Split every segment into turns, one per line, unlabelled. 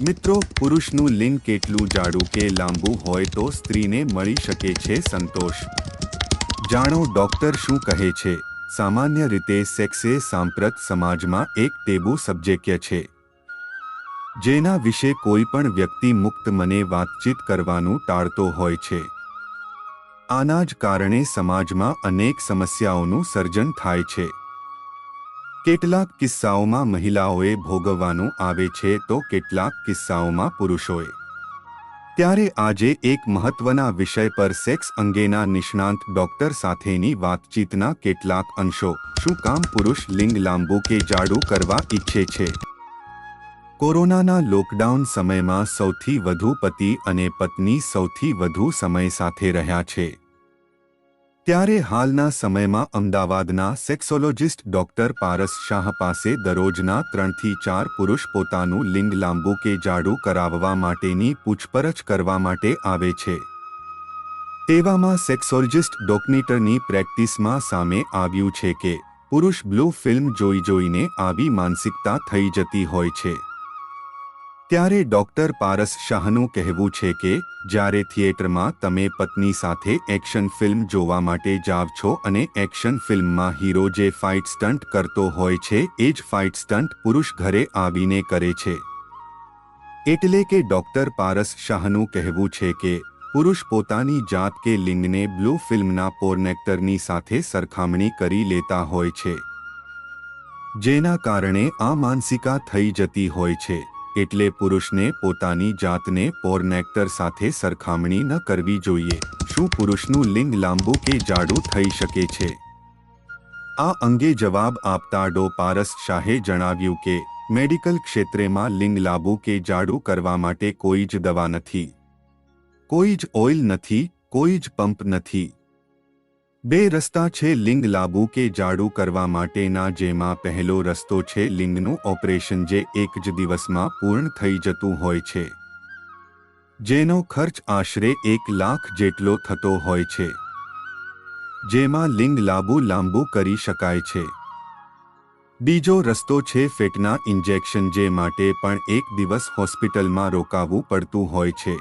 મિત્રો, પુરુષનું લિંગ કેટલું જાડું કે લાંબુ હોય તો સ્ત્રીને મળી શકે છે સંતોષ. જાણો, ડોક્ટર શું કહે છે? સામાન્ય રીતે સેક્સ એ સાંપ્રત સમાજમાં એક ટેબુ સબ્જેક્ય છે. જેના વિશે કોઈ પણ વ્યક્તિ મુક્ત મને વાતચીત કરવાનું ટાળતો હોય છે. આના જ કારણે સમાજમાં અનેક સમસ્યાઓનું સર્જન થાય છે. કેટલાક કિસ્સાઓમાં મહિલાઓએ ભોગવવાનું આવે છે તો કેટલાક કિસ્સાઓમાં પુરુષોએ. ત્યારે આજે એક મહત્વના વિષય પર સેક્સ અંગેના નિષ્ણાંત ડોક્ટર સાથેની વાતચીતના કેટલાક અંશો. શું કામ પુરુષ લિંગ લાંબુ કે જાડું કરવા ઈચ્છે છે? કોરોનાના લોકડાઉન સમયમાં સૌથી વધુ પતિ અને પત્ની સૌથી વધુ સમય સાથે રહ્યા છે. ત્યારે હાલના સમયમાં અમદાવાદના સેક્સોલોજિસ્ટ ડોક્ટર પારસ શાહ પાસે દરરોજના ત્રણથી ચાર પુરુષ પોતાનું લિંગ લાંબુ કે જાડું કરાવવા માટેની પૂછપરછ કરવા માટે આવે છે. તેવામાં સેક્સોલોજિસ્ટ ડોકનેટરની પ્રેક્ટિસમાં સામે આવ્યું છે કે પુરુષ બ્લુ ફિલ્મ જોઈ જોઈને આવી માનસિકતા થઈ જતી હોય છે. ત્યારે ડોક્ટર પારસ શાહનું કહેવું છે કે, જ્યારે થિયેટરમાં તમે પત્ની સાથે એક્શન ફિલ્મ જોવા માટે જાવ છો અને એક્શન ફિલ્મમાં હીરો જે ફાઇટ સ્ટન્ટ કરતો હોય છે, એ જ ફાઇટ સ્ટન્ટ પુરુષ ઘરે આવીને કરે છે. એટલે કે ડોક્ટર પારસ શાહનું કહેવું છે કે, પુરુષ પોતાની જાત કે લિંગને બ્લુ ફિલ્મના પોર્નેક્ટરની સાથે સરખામણી કરી લેતા હોય છે. જેના કારણે આ માનસિકા થઈ જતી હોય છે. એટલે પુરુષને પોતાની જાતને પોર્નેક્ટર સાથે સરખામણી ન કરવી જોઈએ. શું પુરુષનું લિંગ લાંબુ કે જાડું થઈ શકે છે? આ અંગે જવાબ આપતા ડો પારસ શાહે જણાવ્યું કે, મેડિકલ ક્ષેત્રેમાં લિંગ લાંબુ કે જાડું કરવા માટે કોઈ જ દવા નથી. કોઈ જ ઓઇલ નથી, કોઈ જ પંપ નથી. બે રસ્તા છે લિંગ લાંબુ કે જાડું કરવા માટેના, જેમાં પહેલો રસ્તો છે લિંગનું ઓપરેશન જે એક જ દિવસમાં પૂર્ણ થઈ જતું હોય છે. જેનો ખર્ચ આશરે એક લાખ જેટલો થતો હોય છે. જેમાં લિંગ લાંબુ લાંબુ કરી શકાય છે. બીજો રસ્તો છે ફેટના ઇન્જેક્શન જે માટે પણ એક દિવસ હોસ્પિટલમાં રોકાવું પડતું હોય છે.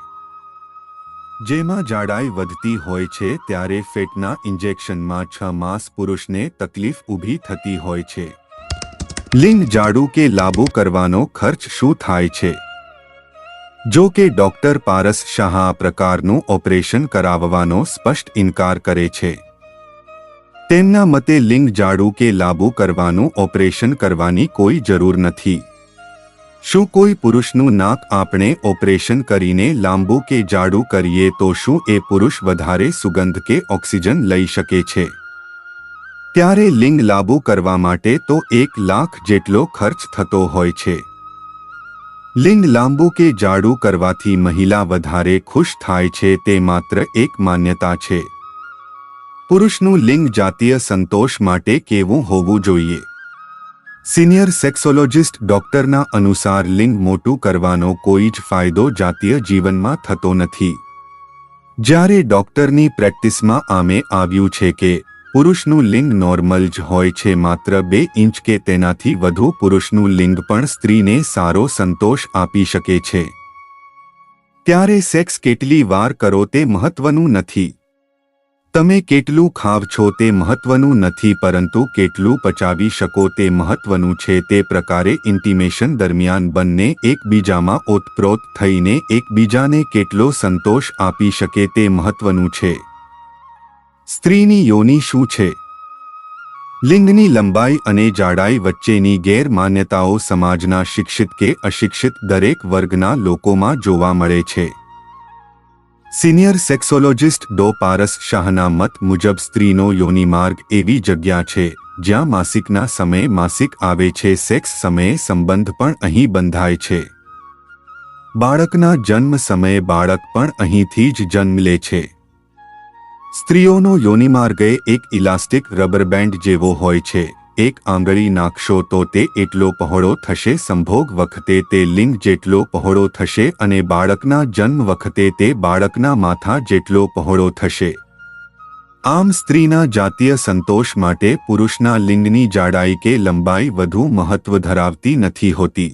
જેમાં જાડાઈ વધતી હોય છે ત્યારે ફેટના ઇન્જેક્શનમાં છ માસ પુરુષને તકલીફ ઊભી થતી હોય છે. લિંગ જાડું કે લાંબુ કરવાનો ખર્ચ શું થાય છે? જો કે ડોક્ટર પારસ શાહ આ પ્રકારનું ઓપરેશન કરાવવાનો સ્પષ્ટ ઇનકાર કરે છે. તેમના મતે લિંગ જાડું કે લાંબુ કરવાનું ઓપરેશન કરવાની કોઈ જરૂર નથી. શું કોઈ પુરુષનું નાક આપણે ઓપરેશન કરીને લાંબુ કે જાડું કરીએ તો શું એ પુરુષ વધારે સુગંધ કે ઓક્સિજન લઈ શકે છે? ત્યારે લિંગ લાંબુ કરવા માટે તો એક લાખ જેટલો ખર્ચ થતો હોય છે. લિંગ લાંબુ કે જાડું કરવાથી મહિલા વધારે ખુશ થાય છે તે માત્ર એક માન્યતા છે. પુરુષનું લિંગ જાતીય સંતોષ માટે કેવું હોવું જોઈએ? સિનિયર સેક્સોલોજિસ્ટ ડોક્ટરના અનુસાર લિંગ મોટું કરવાનો કોઈ જ ફાયદો જાતીય જીવનમાં થતો નથી. જ્યારે ડોક્ટરની પ્રેક્ટિસમાં આમે આવ્યું છે કે પુરુષનું લિંગ નોર્મલ જ હોય છે માત્ર બે ઇંચ કે તેનાથી વધુ પુરુષનું લિંગ પણ સ્ત્રીને સારો સંતોષ આપી શકે છે. ત્યારે સેક્સ કેટલી વાર કરો તે મહત્વનું નથી. તમે કેટલું ખાવ છો તે મહત્વનું નથી પરંતુ કેટલું પચાવી શકો તે મહત્વનું છે તે પ્રકારે ઇન્ટિમેશન દરમિયાન બંને એકબીજામાં ઓતપ્રોત થઈને એકબીજાને કેટલો સંતોષ આપી શકે તે મહત્વનું છે. સ્ત્રીની યોની શું છે? લિંગની લંબાઈ અને જાડાઈ વચ્ચેની ગેરમાન્યતાઓ સમાજના શિક્ષિત કે અશિક્ષિત દરેક વર્ગના લોકોમાં જોવા મળે છે. સિનિયર સેક્સોલોજિસ્ટ ડો પારસ શાહના મત મુજબ સ્ત્રીનો યોનિમાર્ગ એવી જગ્યા છે, જ્યાં માસિકના સમયે માસિક આવે છે, સેક્સ સમયે સંબંધ પણ અહીં બંધાય છે. બાળકના જન્મ સમયે બાળક પણ અહીંથી જ જન્મ લે છે. સ્ત્રીઓનો યોનિમાર્ગ એક ઇલાસ્ટિક રબર બેન્ડ જેવો હોય છે. એક આંગળી નાખશો તો તે એટલો પહોળો થશે. સંભોગ વખતે તે લિંગ જેટલો પહોળો થશે અને બાળકના જન્મ વખતે તે બાળકના માથા જેટલો પહોળો થશે. આમ સ્ત્રીના જાતીય સંતોષ માટે પુરુષના લિંગની જાડાઈ કે લંબાઈ વધુ મહત્વ ધરાવતી નથી હોતી.